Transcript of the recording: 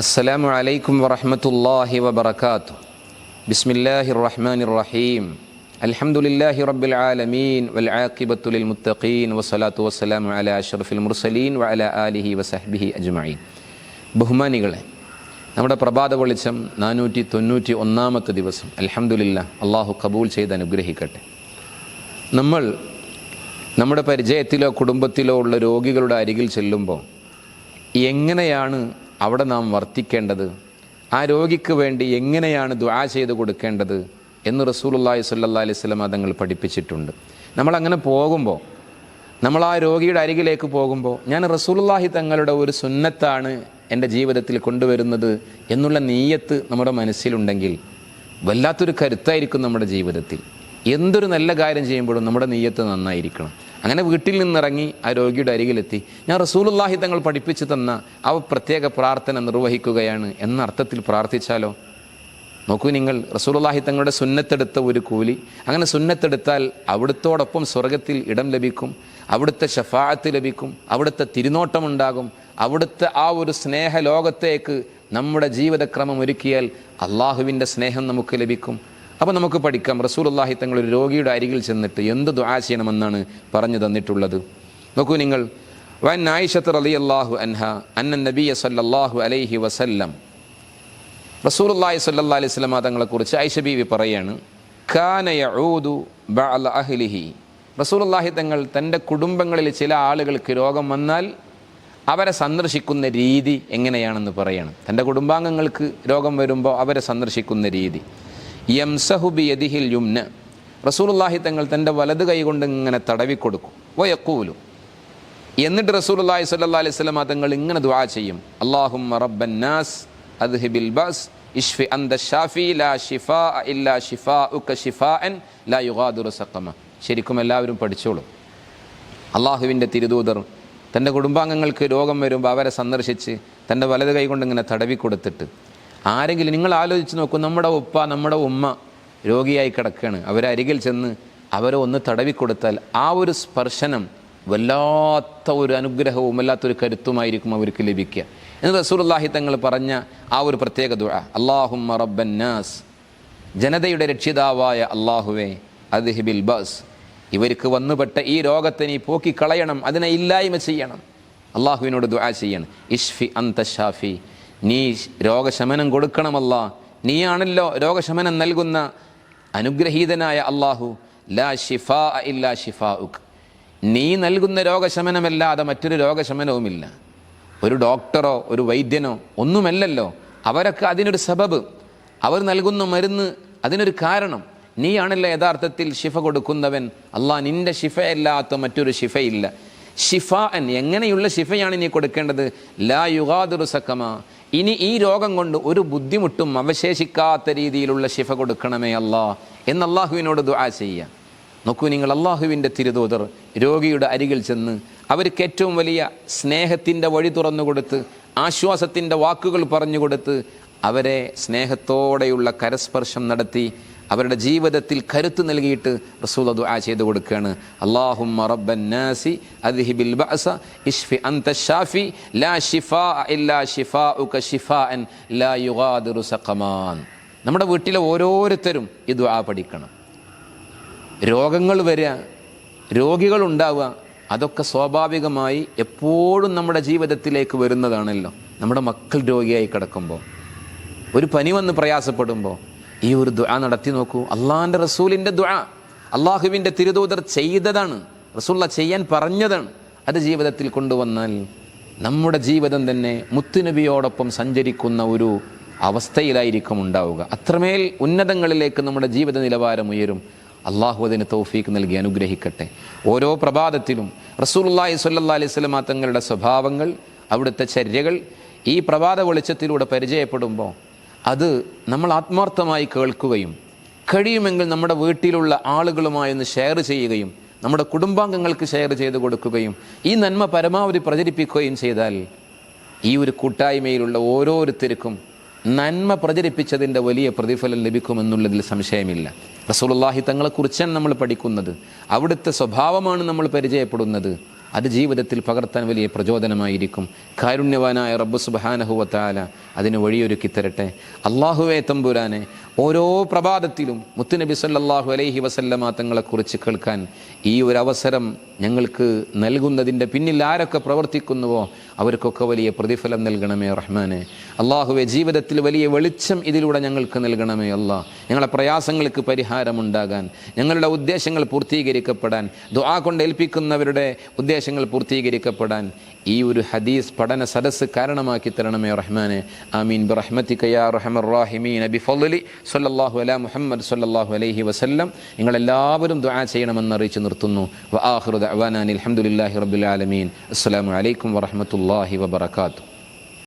السلام عليكم ورحمة الله وبركاته بسم الله الرحمن الرحيم الحمد لله رب العالمين والعاقبة للمتقين والصلاة والسلام على أشرف المرسلين وعلى آله وصحبه أجمعين ബഹുമാനികളെ നമ്മുടെ പ്രഭാത വെളിച്ചം നാനൂറ്റി തൊണ്ണൂറ്റി ഒന്നാമത്തെ ദിവസം അൽഹംദുലില്ല അള്ളാഹു കബൂൽ ചെയ്ത് അനുഗ്രഹിക്കട്ടെ നമ്മൾ നമ്മുടെ പരിചയത്തിലോ കുടുംബത്തിലോ ഉള്ള രോഗികളുടെ അരികിൽ ചെല്ലുമ്പോൾ എങ്ങനെയാണ് അവിടെ നാം വർത്തിക്കേണ്ടത്? ആ രോഗിക്ക് വേണ്ടി എങ്ങനെയാണ് ദ്വാ ചെയ്ത് കൊടുക്കേണ്ടത്? എന്ന് റസൂലുള്ളാഹി സ്വല്ലല്ലാഹി അലൈഹി വസല്ലം തങ്ങൾ പഠിപ്പിച്ചിട്ടുണ്ട്. നമ്മളങ്ങനെ പോകുമ്പോൾ നമ്മൾ ആ രോഗിയുടെ അരികിലേക്ക് പോകുമ്പോൾ ഞാൻ റസൂലുള്ളാഹി തങ്ങളുടെ ഒരു സുന്നത്താണ് എന്റെ ജീവിതത്തിൽ കൊണ്ടുവരുന്നത് എന്നുള്ള നീയത്ത് നമ്മുടെ മനസ്സിലുണ്ടെങ്കിൽ വല്ലാത്തൊരു കരുത്തായിരിക്കും നമ്മുടെ ജീവിതത്തിൽ. എന്തൊരു നല്ല കാര്യം ചെയ്യുമ്പോഴും നമ്മുടെ നീയത്ത് നന്നായിരിക്കണം. അങ്ങനെ വീട്ടിൽ നിന്നിറങ്ങി ആ രോഗിയുടെ അരികിലെത്തി. ഞാൻ റസൂലുള്ളാഹി തങ്ങൾ പഠിപ്പിച്ചു തന്ന അവ പ്രത്യേക പ്രാർത്ഥന നിർവഹിക്കുകയാണ് എന്ന അർത്ഥത്തിൽ പ്രാർത്ഥിച്ചാലോ? നോക്കൂ നിങ്ങൾ റസൂലുള്ളാഹി തങ്ങളുടെ സുന്നത്തെടുത്ത ഒരു കൂലി. അങ്ങനെ സുന്നത്തെടുത്താൽ അവിടുത്തോടൊപ്പം സ്വർഗത്തിൽ ഇടം ലഭിക്കും അവിടുത്തെ ഷഫാഅത്ത് ലഭിക്കും അവിടുത്തെ തിരുനോട്ടമുണ്ടാകും. അവിടുത്തെ ആ ഒരു സ്നേഹ ലോകത്തേക്ക് നമ്മുടെ ജീവിതക്രമം ഒരുക്കിയാൽ അള്ളാഹുവിന്റെ സ്നേഹം നമുക്ക് ലഭിക്കും. അപ്പോൾ നമുക്ക് പഠിക്കാം. റസൂലുള്ളാഹി തങ്ങൾ ഒരു രോഗിയുടെ അരികിൽ ചെന്നിട്ട് എന്ത് ദുആ ചെയ്യണമെന്നാണ് പറഞ്ഞു തന്നിട്ടുള്ളത്? നോക്കൂ നിങ്ങൾ. വൻ ആയിഷത്ത് റളിയല്ലാഹു അൻഹ അന്ന നബിയ സല്ലല്ലാഹു അലൈഹി വസല്ലം. റസൂലുള്ളാഹി സ്വല്ലല്ലാഹി അലൈഹി വസല്ലം തങ്ങളെക്കുറിച്ച് ആയിഷ ബീവി പറയാണ് കാന യഊദു ബഅല അഹ്ലിഹി. റസൂലുള്ളാഹി തങ്ങൾ തന്റെ കുടുംബങ്ങളിൽ ചില ആളുകൾക്ക് രോഗം വന്നാൽ അവരെ സന്ദർശിക്കുന്ന രീതി എങ്ങനെയാണെന്ന് പറയണം. തന്റെ കുടുംബാംഗങ്ങൾക്ക് രോഗം വരുമ്പോൾ അവരെ സന്ദർശിക്കുന്ന രീതി. യംസഹു യതിഹിൽ യുംന. റസൂലുള്ളാഹി തങ്ങൾ തന്റെ വലത് കൈ കൊണ്ട് ഇങ്ങനെ തടവിക്കൊടുക്കും വയക്കൂലു എന്നിട്ട് റസൂലുള്ളാഹി സ്വല്ലല്ലാഹി അലൈഹി വസല്ലം തങ്ങൾ ഇങ്ങനെ ദുആ ചെയ്യും. അല്ലാഹുമ്മ റബ്ബൻ നാസ് അദ്ഹിബിൽ ബാസ് ഇഷ്ഫി അന്ത ഷാഫി ലാ ഷിഫാ ഇല്ലാ ഷിഫാഉക ഷിഫാഅൻ ലാ യുഗാദിറു സക്കമ ശരിക്കും എല്ലാവരും പഠിച്ചോളും. അള്ളാഹുവിന്റെ തിരുദൂതർ തന്റെ കുടുംബാംഗങ്ങൾക്ക് രോഗം വരുമ്പോൾ അവരെ സന്ദർശിച്ച് തന്റെ വലത് കൈ കൊണ്ട് ഇങ്ങനെ തടവി കൊടുത്തിട്ട് ആരെങ്കിലും നിങ്ങൾ ആലോചിച്ച് നോക്കൂ നമ്മുടെ ഉപ്പ നമ്മുടെ ഉമ്മ രോഗിയായി കിടക്കുകയാണ് അവരരികിൽ ചെന്ന് അവരെ ഒന്ന് തടവിക്കൊടുത്താൽ ആ ഒരു സ്പർശനം വല്ലാത്ത ഒരു അനുഗ്രഹവും വല്ലാത്തൊരു കരുത്തുമായിരിക്കും അവർക്ക് ലഭിക്കുക. എന്ന് റസൂലുള്ളാഹി തങ്ങൾ പറഞ്ഞ ആ ഒരു പ്രത്യേക ദുഴ അള്ളാഹും റബ്ബന്നാസ് നാസ്. ജനതയുടെ രക്ഷിതാവായ അള്ളാഹുവേ അദ്ഹിബിൽ ബസ് ഇവർക്ക് വന്നുപെട്ട ഈ രോഗത്തെ നീ പോക്കിക്കളയണം അതിനെ ഇല്ലായ്മ ചെയ്യണം. അള്ളാഹുവിനോട് ദുആ ചെയ്യണം. ഇഷ്ഫി അന്ത ഷാഫി നീ രോഗശമനം കൊടുക്കണമല്ല. നീയാണല്ലോ രോഗശമനം നൽകുന്ന അനുഗ്രഹീതനായ അള്ളാഹു ലാ ഷിഫാ ഇല്ലാ ഷിഫാഉക് നീ നൽകുന്ന രോഗശമനമല്ലാതെ മറ്റൊരു രോഗശമനവുമില്ല. ഒരു ഡോക്ടറോ ഒരു വൈദ്യനോ ഒന്നുമല്ലല്ലോ. അവരൊക്കെ അതിനൊരു സബബ്. അവർ നൽകുന്ന മരുന്ന് അതിനൊരു കാരണം. നീയാണല്ലോ യഥാർത്ഥത്തിൽ ഷിഫ കൊടുക്കുന്നവൻ. അള്ളാഹ് നിന്റെ ഷിഫയല്ലാത്ത മറ്റൊരു ഷിഫയില്ല ഷിഫ അൻ എങ്ങനെയുള്ള ഷിഫയാണ് ഇനി കൊടുക്കേണ്ടത്? ലാ യുഗാദുറു സക്കമ ഇനി ഈ രോഗം കൊണ്ട് ഒരു ബുദ്ധിമുട്ടും അവശേഷിക്കാത്ത രീതിയിലുള്ള ശിഫ കൊടുക്കണമേ അല്ലാ എന്ന് അള്ളാഹുവിനോട് ദുആ ചെയ്യുക. നോക്കൂ നിങ്ങൾ അള്ളാഹുവിന്റെ തിരുതോതർ രോഗിയുടെ അരികിൽ ചെന്ന് അവർക്ക് ഏറ്റവും വലിയ സ്നേഹത്തിന്റെ വഴി തുറന്നു കൊടുത്ത് ആശ്വാസത്തിന്റെ വാക്കുകൾ പറഞ്ഞു കൊടുത്ത് അവരെ സ്നേഹത്തോടെയുള്ള കരസ്പർശം നടത്തി അവരുടെ ജീവിതത്തിൽ കരുത്ത് നൽകിയിട്ട് റസൂൽ ദുആ ചെയ്ത് കൊടുക്കുകയാണ്. അല്ലാഹുമ്മ റബ്ബൻ നാസി അദ്ഹിബിൽ ബഅസ ഇഷ്ഫി അൻത ഷാഫി ലാ ഷിഫാ ഇല്ലാ ഷിഫാഉക ഷിഫാഅൻ ലാ യുഗാദിറു സഖമാൻ. നമ്മുടെ വീട്ടിലെ ഓരോരുത്തരും ഈ ദുആ പഠിക്കണം. രോഗങ്ങൾ വരിക രോഗികളുണ്ടാവുക അതൊക്കെ സ്വാഭാവികമായി എപ്പോഴും നമ്മുടെ ജീവിതത്തിലേക്ക് വരുന്നതാണല്ലോ. നമ്മുടെ മക്കൾ രോഗിയായി കിടക്കുമ്പോൾ. ഒരു പനി വന്ന് പ്രയാസപ്പെടുമ്പോൾ ഈ ഒരു ദുആ നടത്തി നോക്കൂ. അള്ളാഹിന്റെ റസൂലിന്റെ ദുആ. അള്ളാഹുവിന്റെ തിരുദൂതർ ചെയ്തതാണ്. റസൂള്ള ചെയ്യാൻ പറഞ്ഞതാണ്. അത് ജീവിതത്തിൽ കൊണ്ടുവന്നാൽ നമ്മുടെ ജീവിതം തന്നെ മുത്തുനബിയോടൊപ്പം സഞ്ചരിക്കുന്ന ഒരു അവസ്ഥയിലായിരിക്കും ഉണ്ടാവുക. അത്രമേൽ ഉന്നതങ്ങളിലേക്ക് നമ്മുടെ ജീവിത നിലവാരം ഉയരും. അള്ളാഹു അതിന് തൗഫീക്ക് നൽകി അനുഗ്രഹിക്കട്ടെ. ഓരോ പ്രഭാതത്തിലും റസൂലുള്ളാഹി സ്വല്ലല്ലാഹി അലൈഹി സ്വലമാ തങ്ങളുടെ സ്വഭാവങ്ങൾ അവിടുത്തെ ചര്യകൾ ഈ പ്രഭാത വെളിച്ചത്തിലൂടെ പരിചയപ്പെടുമ്പോൾ അത് നമ്മൾ ആത്മാർത്ഥമായി കേൾക്കുകയും കഴിയുമെങ്കിൽ നമ്മുടെ വീട്ടിലുള്ള ആളുകളുമായി ഒന്ന് ഷെയർ ചെയ്യുകയും നമ്മുടെ കുടുംബാംഗങ്ങൾക്ക് ഷെയർ ചെയ്ത് കൊടുക്കുകയും ഈ നന്മ പരമാവധി പ്രചരിപ്പിക്കുകയും ചെയ്താൽ ഈ ഒരു കൂട്ടായ്മയിലുള്ള ഓരോരുത്തർക്കും നന്മ പ്രചരിപ്പിച്ചതിന്റെ വലിയ പ്രതിഫലം ലഭിക്കുമെന്നുള്ളതിൽ സംശയമില്ല. റസൂലുള്ളാഹി തങ്ങളെക്കുറിച്ചാണ് നമ്മൾ പഠിക്കുന്നത്. അവിടുത്തെ സ്വഭാവമാണ് നമ്മൾ പരിചയപ്പെടുന്നത്. അത് ജീവിതത്തിൽ പകർത്താൻ വലിയ പ്രചോദനമായിരിക്കും. കാരുണ്യവാനായ റബ്ബു സുബാനഹുവത്താല അതിന് വഴിയൊരുക്കി തരട്ടെ. അള്ളാഹുവെ തമ്പുരാനെ ഓരോ പ്രഭാതത്തിലും മുത്തുനബി സല്ലാഹു അലൈഹി വസല്ലമാ തങ്ങളെക്കുറിച്ച് കേൾക്കാൻ ഈ ഒരു അവസരം ഞങ്ങൾക്ക് നൽകുന്നതിന്റെ പിന്നിൽ ആരൊക്കെ പ്രവർത്തിക്കുന്നുവോ അവർക്കൊക്കെ വലിയ പ്രതിഫലം നൽകണമേ റഹ്മാനെ. അള്ളാഹുവെ ജീവിതത്തിൽ വലിയ വെളിച്ചം ഇതിലൂടെ ഞങ്ങൾക്ക് നൽകണമേ അല്ല ഞങ്ങളുടെ പ്രയാസങ്ങൾക്ക് പരിഹാരമുണ്ടാകാൻ ഞങ്ങളുടെ ഉദ്ദേശങ്ങൾ പൂർത്തീകരിക്കപ്പെടാൻ ദുആ കൊണ്ട് ഏൽപ്പിക്കുന്നവരുടെ ഉദ്ദേശങ്ങൾ പൂർത്തീകരിക്കപ്പെടാൻ ഈ ഒരു ഹദീസ് പഠന സദസ്സ് കാരണമാക്കി തരണമേ റഹ്മാനെ. ആമീൻ. ബിറഹ്മത്തിക യാ റഹ്മർ അലാ മുഹമ്മദ് സല്ലല്ലാഹു അലൈഹി വസല്ലം. നിങ്ങളെല്ലാവരും ദുആ ചെയ്യണമെന്ന് അറിയിച്ചു നിർത്തുന്നു. വ ആഖിറു ദഅവാനാ അൽഹംദുലില്ലാഹി റബ്ബിൽ ആലമീൻ. അസ്സലാമു അലൈക്കും വറഹ്മത്തുള്ളാഹി വബറകാതുഹു.